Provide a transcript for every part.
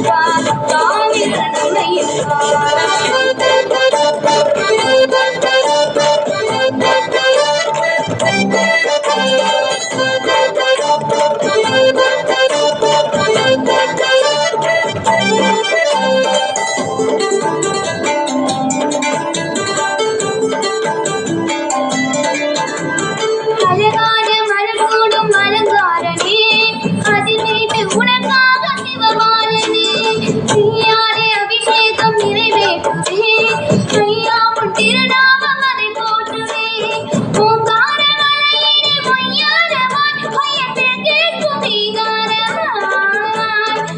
ஐயப்பா சுவாமி சரணம்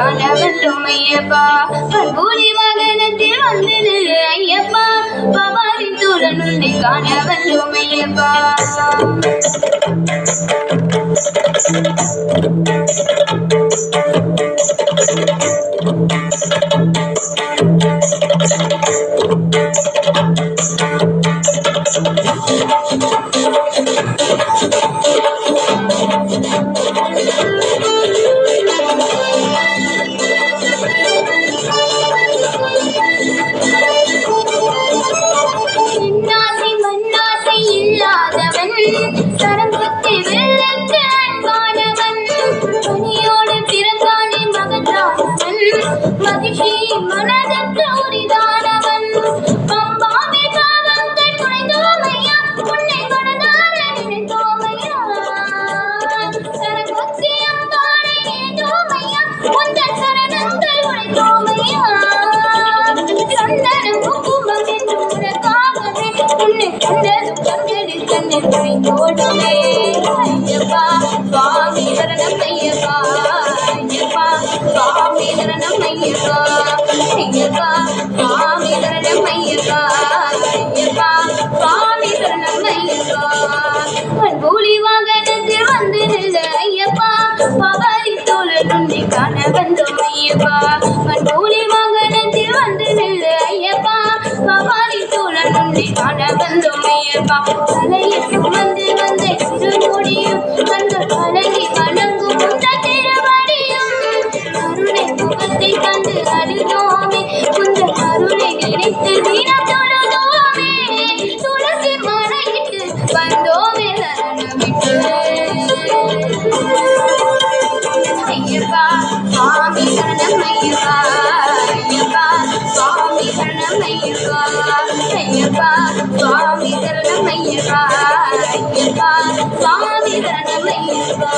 தோழன் ஐயப்பா கருளி மகனத்தில் வந்து நின்று ஐயப்பா பவானி தோழன் உன்னை இல்லாதவன் வெள்ளக்கு அன்பானவன் துணியோடு பிறந்தானே மகத்தானவன் மகிழ்ச்சி மனதுக்கு கண்களில் கண்ணில் ஐயப்பா சுவாமி சரணம் ஐயப்பா ஐயப்பா சுவாமி சரணம் ஐயப்பா ஐயப்பா சுவாமி சரணம் ஐயப்பா ஐயப்பா சுவாமி சரணம் ஐயப்பா பண்பூலி வாகனத்தில் வந்து நின்ற ஐயப்பா பவாரி தோழன் உன்னை காண வந்தோம் ஐயப்பா காண வந்தோம் ஐயப்பா தலையில் வந்து வந்த திருமுடியும் கண்கள் கலங்கி வணங்கும் திருவடியும். கருணை முகத்தை கண்டு அழுதோமே உந்த கருணை நினைத்து தினம் தொழுதோமே துளசி மலையிட்டு வந்தோமே சரணமிட்டு. ஐயப்பா சுவாமி சரணம் ஐயப்பா. ஐயப்பா சுவாமி ஐயப்பா. ஐயப்பா சுவாமி தரணம் ஐயப்பா ஐயப்பா சுவாமி தரணம் ஐயப்பா